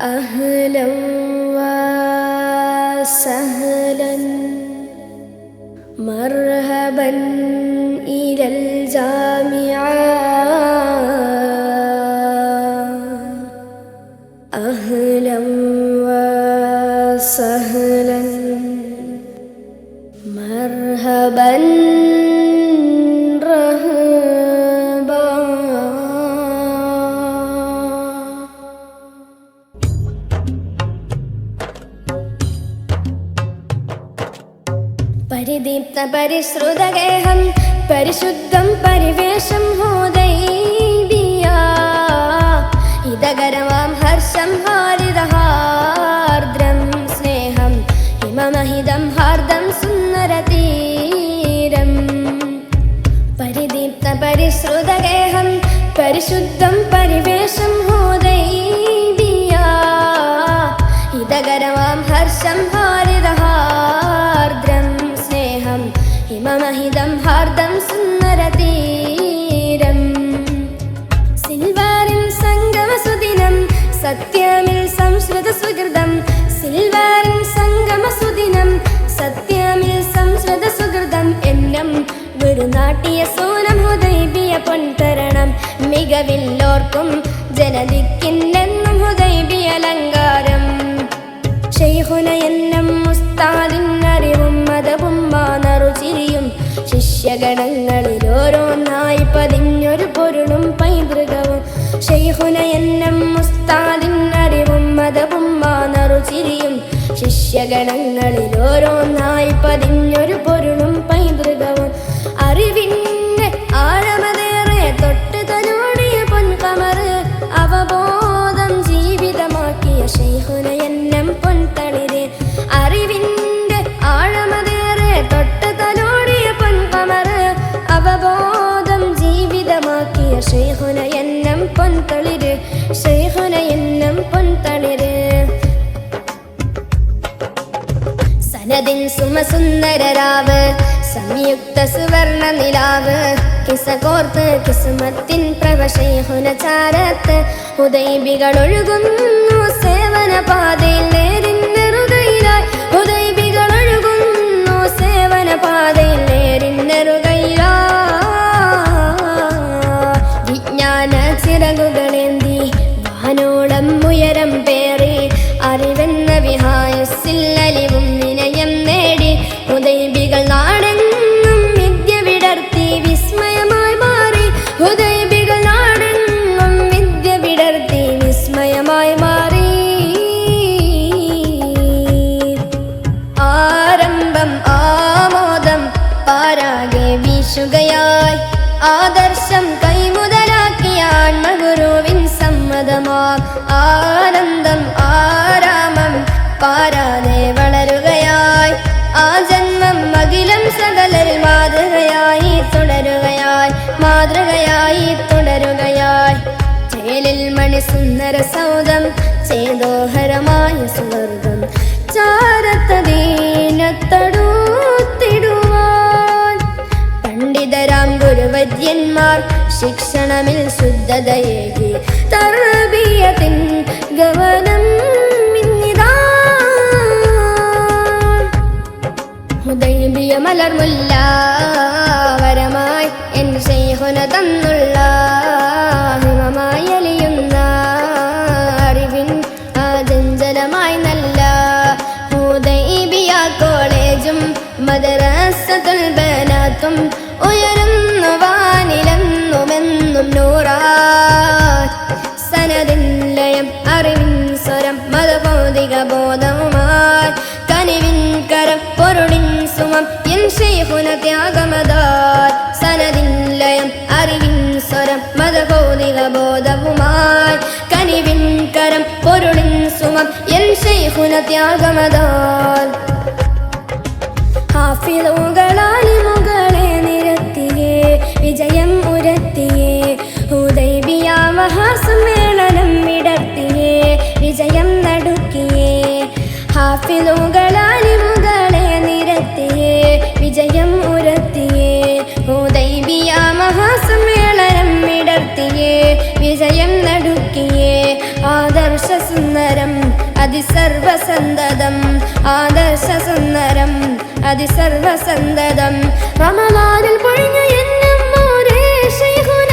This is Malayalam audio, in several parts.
أهلا وسهلا مرحبا إلى الجامعة. أهلا وسهلا مرحبا പരിദീപ്ത പരിശ്രുതഗേഹം പരിശുദ്ധം പരിവേഷം ഹോദൈബിയ ഇതകരമാം ഹർഷം ഹാരിതഹാർദ്രം സ്നേഹം ഹിമമഹിതം ഹാർദം സുന്ദരതീരം. പരിദീപ്ത പരിശ്രുതഗേഹം പരിശുദ്ധം പരിവേഷം ഹോദൈബിയ മികവില്ലോർക്കും ജനതിക്കിന്നെന്നും ഹുദൈബി അലങ്കാരം. ഷെയ്ഹുന മുസ്താദിൻ അറിവും മതവും മാനറുചിരിയും ശിഷ്യഗണങ്ങളിൽ ഓരോന്നായി പതിഞ്ഞൊരു പൊരുളും പൈതൃകവും. ഷെയ്ഹുന മുസ്താദിൻ അറിവും മതവും മാനറുചിരിയും ശിഷ്യഗണങ്ങളിൽ ഓരോന്നായി പതിഞ്ഞൊരു പൊരുളും സനദിൻ സുമസുന്ദരരാവ് സംയുക്ത സുവർണ നിലാവ് കിസകോർത്ത് കിസുമത്തിൻ പ്രവശൈഹുന ചാരത്ത് ഉദൈബികൾ ഒഴുകുന്നു സേവന പാതയിൽ വിസ്മയമായി മാറി. ആരംഭം ആമോദം പാരാകെ വീശുകയായി. ആദർശം കൈമുതലാക്കിയ ആൺമഗുരുവിൻ സമ്മതമാം. ആനന്ദം ആരാമം പാരാതെ വളരുകയായി. ആ ജന്മം അഖിലം സകലരിൽ സുന്ദര സൗദം ചേതോഹരമായ സുവർഗം. ചാരത്തടൂത്തിടുവാൻ പണ്ഡിതരാം ഗുരുവര്യന്മാർ ശിക്ഷണമിൽ ശുദ്ധതയേകി. തർബീയത്തിൻ ഗവനം ഹുദൈബിയ മലർമുല്ല. മദ്രസത്തുൽ ബനാത്തും ഉയരുന്നു വാനിലെന്നുമെന്നും നൂറാ. സനദിൻ ലയം അറിവിൻ സ്വരം മതഭൗതിക ബോധവുമായി. കനിവിൻ കരം പൊരുളിൻ സുമം എൻ ശൈഹുന ത്യാഗമതാൽ സനദിൻ ലയം അറിവിൻ സ്വരം മതഭൗതിക ബോധവുമായി. കനിവിൻ കരം പൊരുളിൻ സുമം എൻ ശൈഹുന ത്യാഗമതാൽ വിജയം നടുക്കിയേ. ഹാഫിലുകളാലിമുകളെ നിരത്തിയേ. വിജയം ഉരത്തിയേ ഹുദൈബിയ മഹാസമ്മേളനം ഇടർത്തിയേ. വിജയം നടുക്കിയേ. ആദർശ സുന്ദരം അതിസർവസന്തതം ആദർശ സുന്ദരം അതിസർവസന്തതം റമലാനിൽ പൊഴിഞ്ഞു എന്നും ശൈഹുന ശൈഖുന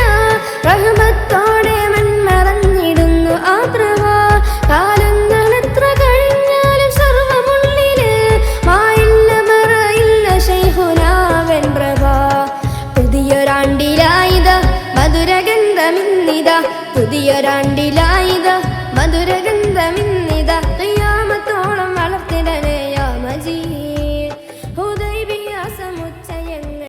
പുതിയ പുതിയൊരാണ്ടിലായിത. മധുര